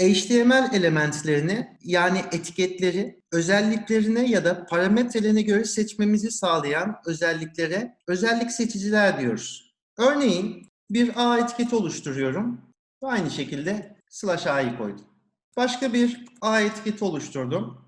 HTML elementlerini yani etiketleri özelliklerine ya da parametrelerine göre seçmemizi sağlayan özelliklere özellik seçiciler diyoruz. Örneğin bir A etiketi oluşturuyorum aynı şekilde slash A'yı koydum. Başka bir A etiketi oluşturdum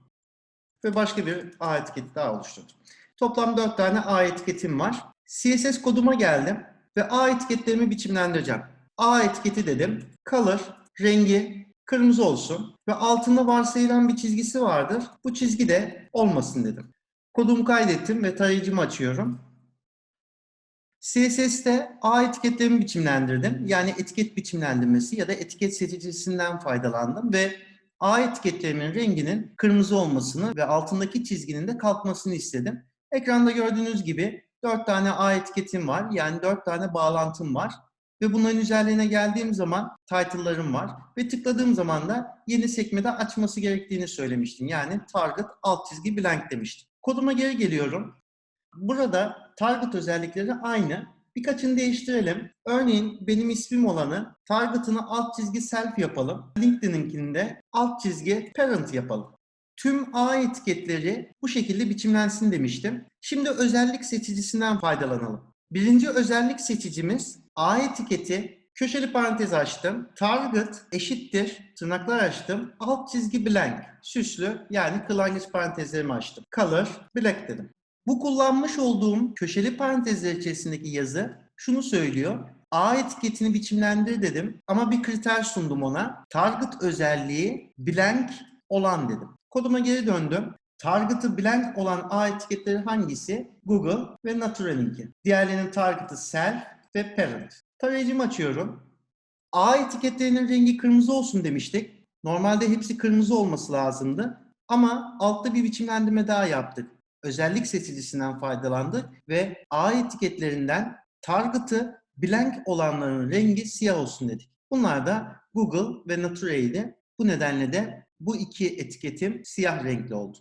ve başka bir A etiketi daha oluşturdum. Toplam 4 tane A etiketim var. CSS koduma geldim ve A etiketlerimi biçimlendireceğim. A etiketi dedim. Color, rengi kırmızı olsun ve altında varsayılan bir çizgisi vardır. Bu çizgi de olmasın dedim. Kodumu kaydettim ve tarayıcımı açıyorum. CSS'te A etiketlerimi biçimlendirdim. Yani etiket biçimlendirmesi ya da etiket seçicisinden faydalandım ve A etiketlerimin renginin kırmızı olmasını ve altındaki çizginin de kalkmasını istedim. Ekranda gördüğünüz gibi 4 tane A etiketim var. Yani 4 tane bağlantım var. Ve bunların üzerlerine geldiğim zaman title'larım var. Ve tıkladığım zaman da yeni sekmede açması gerektiğini söylemiştim. Yani target alt çizgi blank demiştim. Koduma geri geliyorum. Burada target özellikleri aynı. Birkaçını değiştirelim. Örneğin benim ismim olanı target'ını alt çizgi self yapalım. LinkedIn'inkinde alt çizgi parent yapalım. Tüm A etiketleri bu şekilde biçimlensin demiştim. Şimdi özellik seçicisinden faydalanalım. Birinci özellik seçicimiz A etiketi köşeli parantez açtım. Target eşittir tırnaklar açtım. Alt çizgi blank süslü yani kırlangıç parantezlerimi açtım. Color black dedim. Bu kullanmış olduğum köşeli parantezler içerisindeki yazı şunu söylüyor. A etiketini biçimlendir dedim ama bir kriter sundum ona. Target özelliği blank olan dedim. Koduma geri döndüm. Target'ı blank olan A etiketleri hangisi? Google ve Natural'inki. Diğerlerinin target'ı self ve parent. Tarayıcımı açıyorum. A etiketlerinin rengi kırmızı olsun demiştik. Normalde hepsi kırmızı olması lazımdı. Ama altta bir biçimlendirme daha yaptık. Özellik seçicisinden faydalandık ve A etiketlerinden target'ı blank olanların rengi siyah olsun dedik. Bunlar da Google ve Natural'di. Bu nedenle de bu iki etiketim siyah renkli oldu.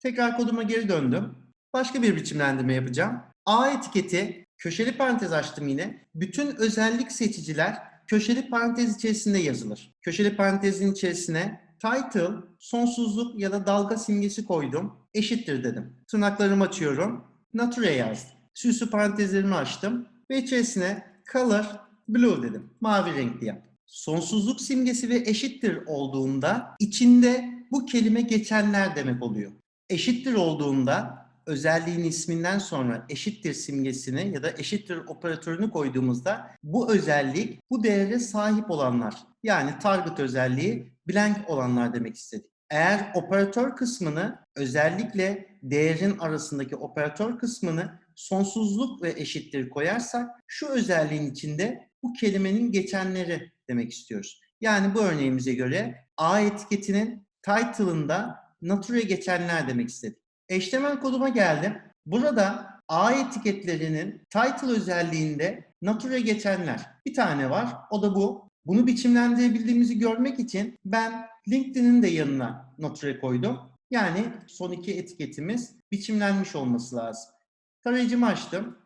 Tekrar koduma geri döndüm. Başka bir biçimlendirme yapacağım. A etiketi köşeli parantez açtım yine. Bütün özellik seçiciler köşeli parantez içerisinde yazılır. Köşeli parantezin içerisine title, sonsuzluk ya da dalga simgesi koydum. Eşittir dedim. Tırnaklarımı açıyorum. Nature yazdım. Süslü parantezlerimi açtım ve içerisine color blue dedim. Mavi renkli yap. Sonsuzluk simgesi ve eşittir olduğunda içinde bu kelime geçenler demek oluyor. Eşittir olduğunda özelliğin isminden sonra eşittir simgesini ya da eşittir operatörünü koyduğumuzda bu özellik bu değere sahip olanlar yani target özelliği blank olanlar demek istedik. Eğer operatör kısmını özellikle değerin arasındaki operatör kısmını sonsuzluk ve eşittir koyarsak şu özelliğin içinde bu kelimenin geçenleri demek istiyoruz. Yani bu örneğimize göre A etiketinin title'ında nature geçenler demek istedik. HTML koduma geldim. Burada A etiketlerinin title özelliğinde nature geçenler bir tane var. O da bu. Bunu biçimlendirebildiğimizi görmek için ben LinkedIn'in de yanına nature koydum. Yani son iki etiketimiz biçimlenmiş olması lazım. Tarayıcımı açtım.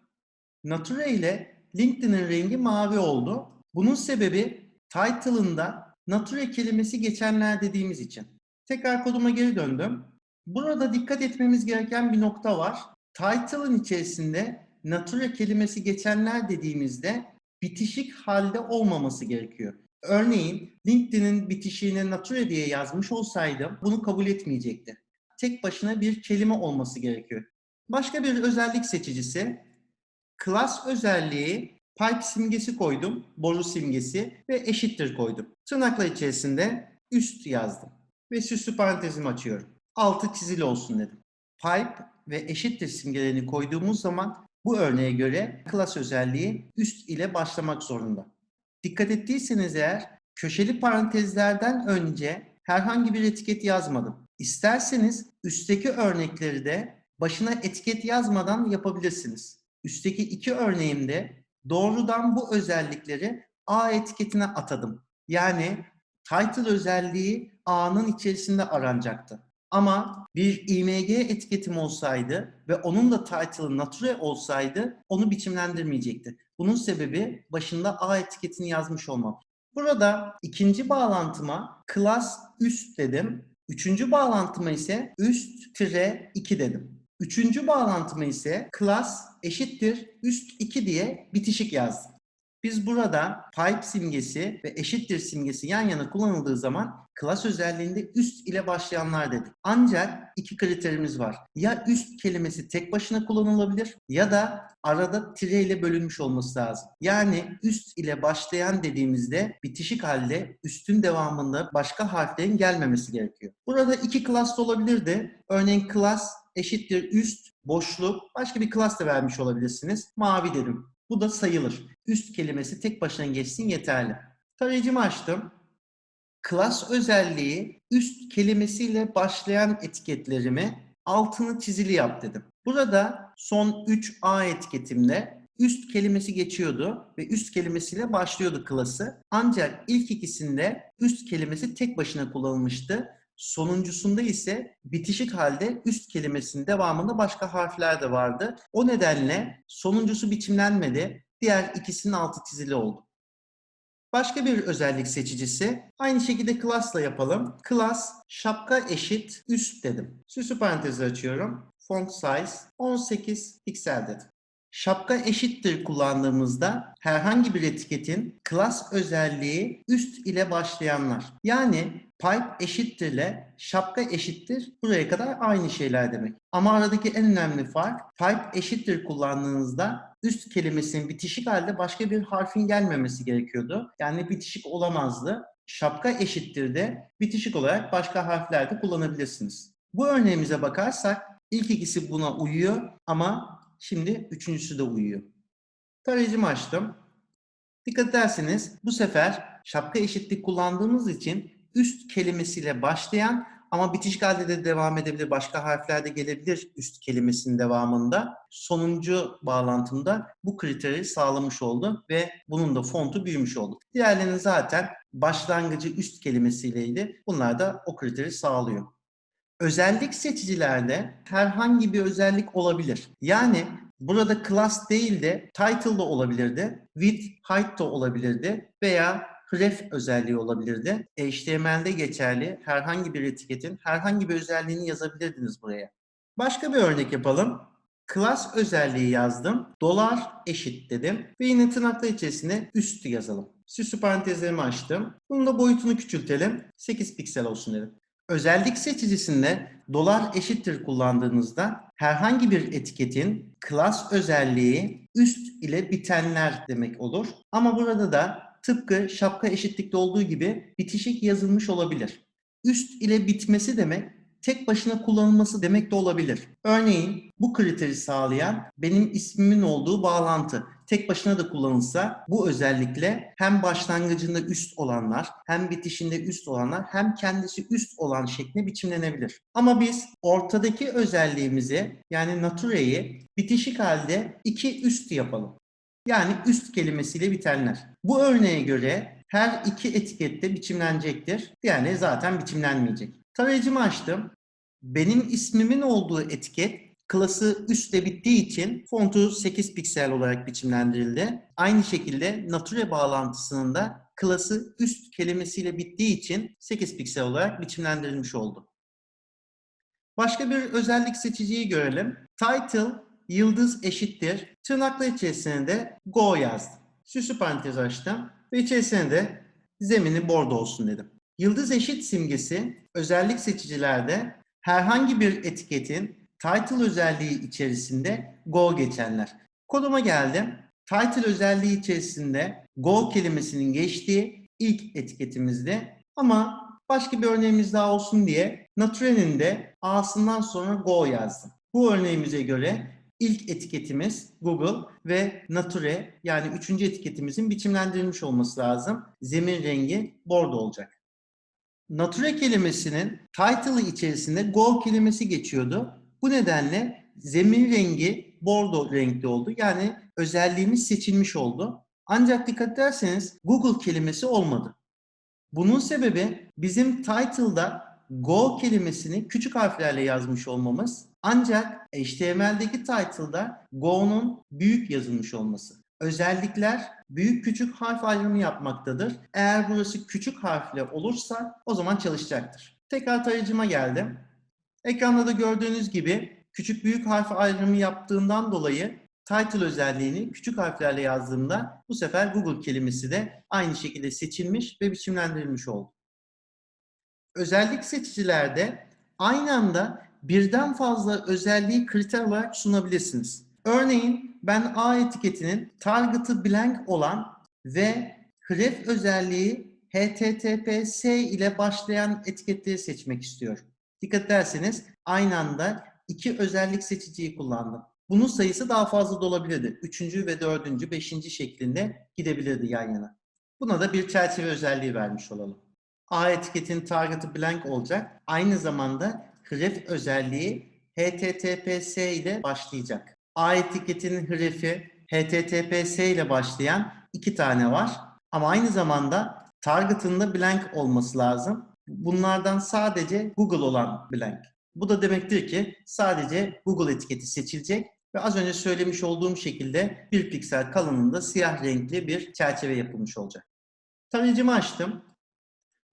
Nature ile LinkedIn'in rengi mavi oldu. Bunun sebebi title'ında nature kelimesi geçenler dediğimiz için. Tekrar koduma geri döndüm. Burada dikkat etmemiz gereken bir nokta var. Title'ın içerisinde nature kelimesi geçenler dediğimizde bitişik halde olmaması gerekiyor. Örneğin LinkedIn'in bitişiğine nature diye yazmış olsaydım bunu kabul etmeyecekti. Tek başına bir kelime olması gerekiyor. Başka bir özellik seçicisi class özelliği pipe simgesi koydum, boru simgesi ve eşittir koydum. Tırnaklar içerisinde üst yazdım ve süslü parantezimi açıyorum. Altı çizili olsun dedim. Pipe ve eşittir simgelerini koyduğumuz zaman bu örneğe göre class özelliği üst ile başlamak zorunda. Dikkat ettiyseniz eğer köşeli parantezlerden önce herhangi bir etiket yazmadım. İsterseniz üstteki örnekleri de başına etiket yazmadan yapabilirsiniz. Üstteki iki örneğimde doğrudan bu özellikleri A etiketine atadım. Yani title özelliği A'nın içerisinde aranacaktı. Ama bir img etiketim olsaydı ve onun da title'ı nature olsaydı onu biçimlendirmeyecekti. Bunun sebebi başında A etiketini yazmış olmam. Burada ikinci bağlantıma class üst dedim. Üçüncü bağlantıma ise üst tire 2 dedim. Üçüncü bağlantıma ise class eşittir üst 2 diye bitişik yazdım. Biz burada pipe simgesi ve eşittir simgesi yan yana kullanıldığı zaman class özelliğinde üst ile başlayanlar dedik. Ancak iki kriterimiz var. Ya üst kelimesi tek başına kullanılabilir ya da arada tire ile bölünmüş olması lazım. Yani üst ile başlayan dediğimizde bitişik halde üstün devamında başka harflerin gelmemesi gerekiyor. Burada iki class da olabilirdi. Örneğin class eşittir üst, boşluk, başka bir class da vermiş olabilirsiniz. Mavi dedim. Bu da sayılır. Üst kelimesi tek başına geçsin yeterli. Tarayıcımı açtım. Class özelliği üst kelimesiyle başlayan etiketlerimi altını çizili yap dedim. Burada son 3A etiketimde üst kelimesi geçiyordu ve üst kelimesiyle başlıyordu klası. Ancak ilk ikisinde üst kelimesi tek başına kullanılmıştı. Sonuncusunda ise bitişik halde üst kelimesinin devamında başka harfler de vardı. O nedenle sonuncusu biçimlenmedi. Diğer ikisinin altı çizili oldu. Başka bir özellik seçicisi. Aynı şekilde class'la yapalım. Class şapka eşit üst dedim. Süslü parantezi açıyorum. Font size 18 piksel dedim. Şapka eşittir kullandığımızda herhangi bir etiketin class özelliği üst ile başlayanlar. Yani pipe eşittir ile şapka eşittir buraya kadar aynı şeyler demek. Ama aradaki en önemli fark pipe eşittir kullandığınızda üst kelimesinin bitişik halde başka bir harfin gelmemesi gerekiyordu. Yani bitişik olamazdı. Şapka eşittir de bitişik olarak başka harfler de kullanabilirsiniz. Bu örneğimize bakarsak ilk ikisi buna uyuyor ama Şimdi üçüncüsü de uyuyor. Tarayıcımı açtım. Dikkat ederseniz bu sefer şapka eşitlik kullandığımız için üst kelimesiyle başlayan ama bitişik halde de devam edebilir. Başka harfler de gelebilir üst kelimesinin devamında. Sonuncu bağlantımda bu kriteri sağlamış oldu ve bunun da fontu büyümüş oldu. Diğerlerinin zaten başlangıcı üst kelimesiyleydi. Bunlar da o kriteri sağlıyor. Özellik seçicilerde herhangi bir özellik olabilir. Yani burada class değil de title da olabilirdi, width, height da olabilirdi veya ref özelliği olabilirdi. HTML'de geçerli herhangi bir etiketin herhangi bir özelliğini yazabilirdiniz buraya. Başka bir örnek yapalım. Class özelliği yazdım. Dolar eşit dedim. Ve yine tırnaklar içerisine üstü yazalım. Süslü parantezlerimi açtım. Bunun da boyutunu küçültelim. 8 piksel olsun dedim. Özellik seçicisinde dolar eşittir kullandığınızda herhangi bir etiketin class özelliği üst ile bitenler demek olur. Ama burada da tıpkı şapka eşitlikte olduğu gibi bitişik yazılmış olabilir. Üst ile bitmesi demek tek başına kullanılması demek de olabilir. Örneğin bu kriteri sağlayan benim ismimin olduğu bağlantı tek başına da kullanılsa bu özellikle hem başlangıcında üst olanlar hem bitişinde üst olanlar hem kendisi üst olan şekline biçimlenebilir. Ama biz ortadaki özelliğimizi yani nature'yi bitişik halde iki üst yapalım. Yani üst kelimesiyle bitenler. Bu örneğe göre her iki etikette biçimlenecektir. Diğerleri zaten biçimlenmeyecek. Tarayıcımı açtım. Benim ismimin olduğu etiket klası üstte bittiği için fontu 8 piksel olarak biçimlendirildi. Aynı şekilde nature bağlantısının da klası üst kelimesiyle bittiği için 8 piksel olarak biçimlendirilmiş oldu. Başka bir özellik seçiciyi görelim. Title yıldız eşittir. Tırnaklar içerisine de go yazdım. Süslü parantez açtım ve içerisine de zemini bordo olsun dedim. Yıldız eşit simgesi özellik seçicilerde herhangi bir etiketin title özelliği içerisinde go geçenler. Koduma geldim. Title özelliği içerisinde go kelimesinin geçtiği ilk etiketimizde ama başka bir örneğimiz daha olsun diye Nature'nin de A'sından sonra go yazdım. Bu örneğimize göre ilk etiketimiz Google ve Nature yani üçüncü etiketimizin biçimlendirilmiş olması lazım. Zemin rengi bordo olacak. Nature kelimesinin title'ı içerisinde go kelimesi geçiyordu. Bu nedenle zemin rengi bordo renkli oldu. Yani özelliğimiz seçilmiş oldu. Ancak dikkat ederseniz Google kelimesi olmadı. Bunun sebebi bizim title'da Go kelimesini küçük harflerle yazmış olmamız ancak HTML'deki title'da Go'nun büyük yazılmış olması. Özellikler büyük küçük harf ayrımı yapmaktadır. Eğer burası küçük harfle olursa o zaman çalışacaktır. Tekrar tarayıcıma geldim. Ekranda da gördüğünüz gibi küçük büyük harf ayrımı yaptığından dolayı title özelliğini küçük harflerle yazdığımda bu sefer Google kelimesi de aynı şekilde seçilmiş ve biçimlendirilmiş oldu. Özellik seçicilerde aynı anda birden fazla özelliği kriter olarak sunabilirsiniz. Örneğin ben A etiketinin target'ı blank olan ve href özelliği HTTPS ile başlayan etiketleri seçmek istiyorum. Dikkat ederseniz aynı anda iki özellik seçiciyi kullandım. Bunun sayısı daha fazla da olabilirdi. Üçüncü ve dördüncü, beşinci şeklinde gidebilirdi yan yana. Buna da bir çerçeve özelliği vermiş olalım. A etiketin target'ı blank olacak. Aynı zamanda href özelliği HTTPS ile başlayacak. A etiketinin hrefi HTTPS ile başlayan iki tane var. Ama aynı zamanda target'ın da blank olması lazım. Bunlardan sadece Google olan blank. Bu da demektir ki sadece Google etiketi seçilecek ve az önce söylemiş olduğum şekilde bir piksel kalınlığında siyah renkli bir çerçeve yapılmış olacak. Tarayıcımı açtım.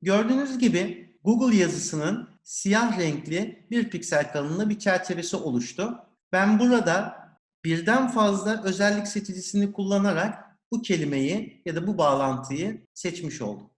Gördüğünüz gibi Google yazısının siyah renkli bir piksel kalınlığında bir çerçevesi oluştu. Ben burada birden fazla özellik seçicisini kullanarak bu kelimeyi ya da bu bağlantıyı seçmiş oldum.